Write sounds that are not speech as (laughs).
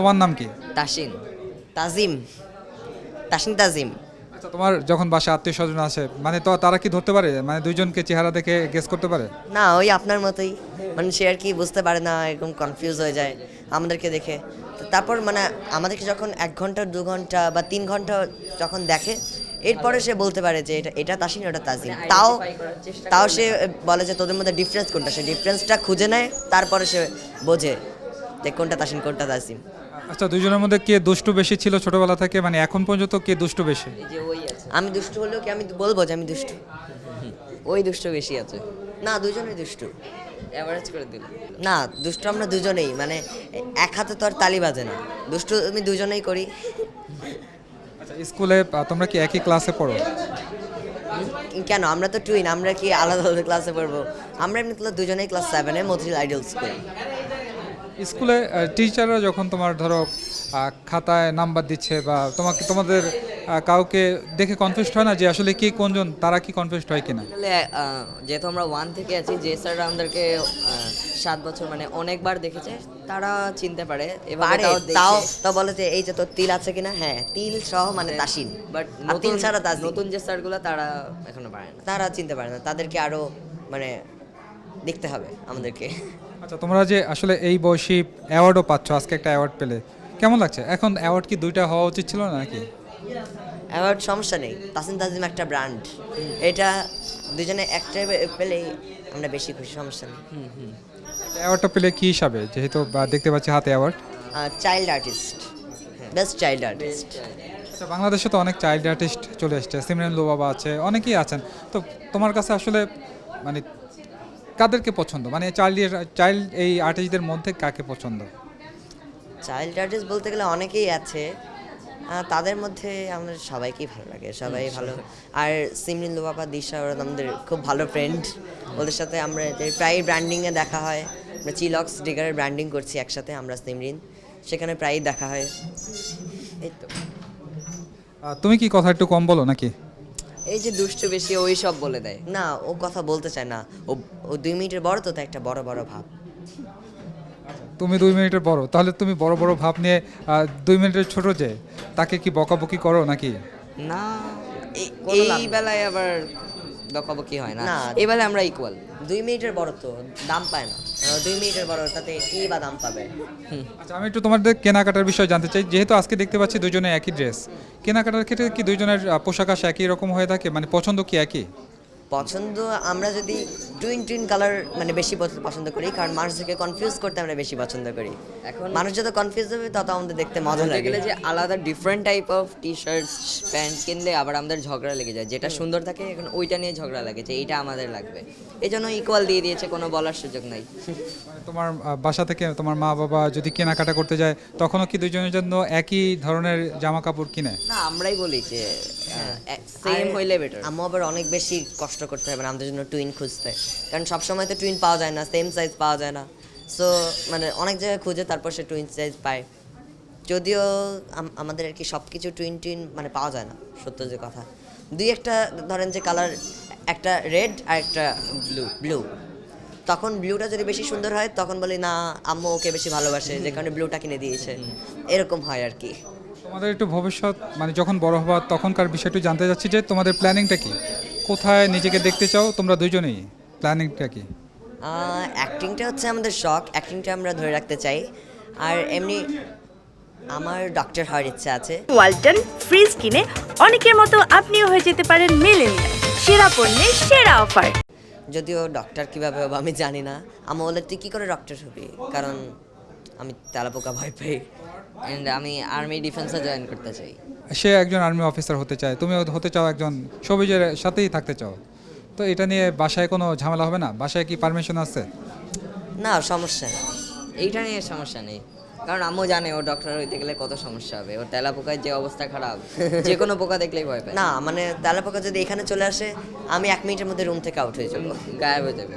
তোমার নাম কি? তাসিন। তাজিম। তাসিন তাজিম। আচ্ছা তোমার যখন বাসা আত্মীয় স্বজন আসে মানে তো তারা কি ধরতে পারে? মানে দুইজনকে চেহারা দেখে গেস করতে পারে? না ওই আপনার মতোই। মানে সে আর কি বুঝতে পারে না এরকম কনফিউজ হয়ে যায় আমাদেরকে দেখে। তো তারপর মানে আমাদেরকে যখন এক ঘণ্টা দু ঘণ্টা বা তিন ঘণ্টা যখন দেখে এরপরে সে বলতে পারে যে এটা এটা তাসিন ওটা তাজিম। তাও তাও সে বলে যে তোদের মধ্যে ডিফারেন্স কোনটা? সে ডিফারেন্সটা খুঁজে নেয় তারপরে সে বোঝে যে কোনটা তাসিন কোনটা তাজিম। আচ্ছা দুজনের মধ্যে কে দুষ্টু বেশি ছিল ছোটবেলা থেকে? মানে এখন পর্যন্ত কে দুষ্টু বেশি? এই যে ওই আছে। আমি দুষ্টু হলেও কি আমি বলব যে আমি দুষ্টু? ওই দুষ্টু বেশি আছে। না দুজনেই দুষ্টু। অ্যাভারেজ করে দিল না দুষ্টু আমরা দুজনেই। মানে এক হাতে তো আর তালি বাজে না। দুষ্টু আমি দুজনেই করি। আচ্ছা স্কুলে তোমরা কি একই ক্লাসে পড়ো? কেন? আমরা তো টুইন আমরা কি আলাদা আলাদা ক্লাসে পড়ব? আমরা এমনি ক্লাস দুজনেই ক্লাস সেভেনে মথিল আইডল স্কুল স্কুলে টিচাররা যখন তোমার ধরো খাতায় নাম্বার দিচ্ছে বা তোমাকে তোমাদের কাউকে দেখে কনফিউজড হয় না যে আসলে কি কোনজন তারা কি কনফিউজড হয় কিনা? যেহেতু আমরা ওয়ান থেকে আছি যে স্যাররা আমাদেরকে সাত বছর মানে অনেকবার দেখেছে তারা চিনতে পারে এভাবে পারে তাও তাও তো বলে যে এই যে তোর তিল আছে কিনা? হ্যাঁ তিল সহ মানে তাসিন। বাট তিল নতুন ছাড়া নতুন যে স্যারগুলো তারা এখনও পারে না। তারা চিনতে পারে না। তাদেরকে আরও মানে দেখতে হবে আমাদেরকে। আচ্ছা তোমরা যে আসলে এই বয়সী অ্যাওয়ার্ডও পাচ্ছ আজকে একটা অ্যাওয়ার্ড পেলে কেমন লাগছে? এখন অ্যাওয়ার্ড কি দুইটা হওয়া উচিত ছিল না নাকি? অ্যাওয়ার্ড সমস্যা নেই। তাসিন তাজিম একটা ব্র্যান্ড। এটা দুজনে একটা পেলেই আমরা বেশি খুশি সমস্যা নেই। অ্যাওয়ার্ডটা পেলে কি হিসাবে? যেহেতু দেখতে পাচ্ছি হাতে award. Child artist best child artist আচ্ছা বাংলাদেশে তো অনেক চাইল্ড আর্টিস্ট চলে এসছে। সিমরেন লো বাবা আছে অনেকেই আছেন। তো তোমার কাছে আসলে মানে কাদেরকে পছন্দ? মানে চাইল্ড চাইল্ড এই আর্টিস্টদের মধ্যে কাকে পছন্দ? চাইল্ড আর্টিস্ট বলতে গেলে অনেকেই আছে। তাদের মধ্যে আমাদের সবাইকেই ভালো লাগে সবাই ভালো। আর সিমরিন লোবাপা দিশা ওরা আমাদের খুব ভালো ফ্রেন্ড ওদের সাথে আমরা প্রায় ব্র্যান্ডিংয়ে দেখা হয়। আমরা চিলক্স ডিগারের ব্র্যান্ডিং করছি একসাথে আমরা সিমরিন। সেখানে প্রায়ই দেখা হয়। এই তো। তুমি কি কথা একটু কম বলো নাকি? এই যে দুষ্ট বেশি ওই সব বলে দেয়। না ও কথা বলতে চায় না। ও ও দুই মিনিটের বড় তো তাই একটা বড় বড় ভাব। তুমি দুই মিনিটের বড়। তাহলে তুমি বড় বড় ভাব নিয়ে আহ, দুই মিনিটের ছোট যে তাকে কি বকাবকি করো নাকি? না এই- কোনো লাভ এই নেই। বেলায় আবার বকাবকি হয় না। না। এই বেলায় আমরা ইকুয়াল দুই মিনিটের বড় তো দাম পায় না। দুই মিনিটের বড় ওটাতে কি বাদাম পাবে? আচ্ছা আমি একটু তোমাদের কেনাকাটার বিষয়ে জানতে চাই। যেহেতু আজকে দেখতে পাচ্ছি দুজনে একই ড্রেস কেনাকাটার ক্ষেত্রে কি দুজনের পোশাক আশা একই রকম হয়ে থাকে? মানে পছন্দ কি একই? পছন্দ আমরা যদি টুইন টুইন কালার মানে বেশি পছ- পছন্দ করি কারণ মানুষকে কনফিউজ করতে আমরা বেশি পছন্দ করি। এখন মানুষ যত কনফিউজ হবে তত আমাদের দেখতে মজা লাগে। গেলে যে আলাদা different type of T shirts pant কিনলে আবার আমাদের ঝগড়া লেগে যায়। যেটা সুন্দর থাকে এখন ওইটা নিয়ে ঝগড়া লাগে যে এইটা আমাদের লাগবে। এই জন্য ইকুয়াল দিয়ে দিয়েছে কোনো বলার সুযোগ নাই। মানে তোমার বাসা থেকে তোমার মা বাবা যদি কেনাকাটা করতে যায় তখনও কি দুজনের জন্য একই ধরনের জামা কাপড় কিনে? না আমরাই বলি যে সেম হইলে বেটার আম্মু আবার অনেক বেশি কষ্ট করতে হবে আমাদের জন্য টুইন খুঁজতে। কারণ সব সময় তো টুইন পাওয়া যায় না সেম সাইজ পাওয়া যায় না। সো মানে অনেক জায়গায় খুঁজে তারপর সে টুইন সাইজ পায়। যদিও আমাদের আর কি সব কিছু টুইন টুইন মানে পাওয়া যায় না সত্য যে কথা। দুই একটা ধরেন যে কালার একটা রেড আর একটা ব্লু ব্লু তখন ব্লুটা যদি বেশি সুন্দর হয় তখন বলি না আম্মু ওকে বেশি ভালোবাসে যে কারণে ব্লুটা কিনে দিয়েছে। এরকম হয় আর কি। তোমাদের একটু ভবিষ্যৎ মানে যখন বড় হবা তখনকার বিষয়টি জানতে চাচ্ছি যে তোমাদের প্ল্যানিংটা কি? কোথায় নিজেকে দেখতে চাও? তোমরা দুজনেই প্ল্যানিংটা কি? অ্যাক্টিংটা হচ্ছে আমাদের শখ অ্যাক্টিংটা আমরা ধরে রাখতে চাই। আর এমনি আমার ডক্টর হওয়ার ইচ্ছা আছে। ওয়ালটন ফ্রিজ কিনে অনেকের মতো আপনিও হয়ে যেতে পারেন মিলেনিয়াল। সেরা পণ্যের সেরা অফার। যদিও ডক্টর কীভাবে হবে আমি জানি না। আমি বলে তুই কী করে ডক্টর হবি? কারণ আমি তেলাপোকা ভয় পাই এন্ড আমি আর্মি ডিফেন্সে জয়েন করতে চাই। সে একজন আর্মি অফিসার হতে চায়। তুমি হতে চাও একজন সবুজের সাথেই থাকতে চাও। তো এটা নিয়ে বাসায় কোনো ঝামেলা হবে না? বাসায় কি পারমিশন আছে? না সমস্যা নেই। এইটা নিয়ে সমস্যা নেই। কারণ আম্মু জানে ও ডক্টর হইতে গেলে কত সমস্যা হবে। ওর তেলা পোকার যে অবস্থা খারাপ (laughs) যে কোনো পোকা দেখলেই ভয় পায়। না মানে তেলাপোকা যদি এখানে চলে আসে আমি এক মিনিটের মধ্যে রুম থেকে আউট হয়ে যাব। গায়েব হয়ে যাবে।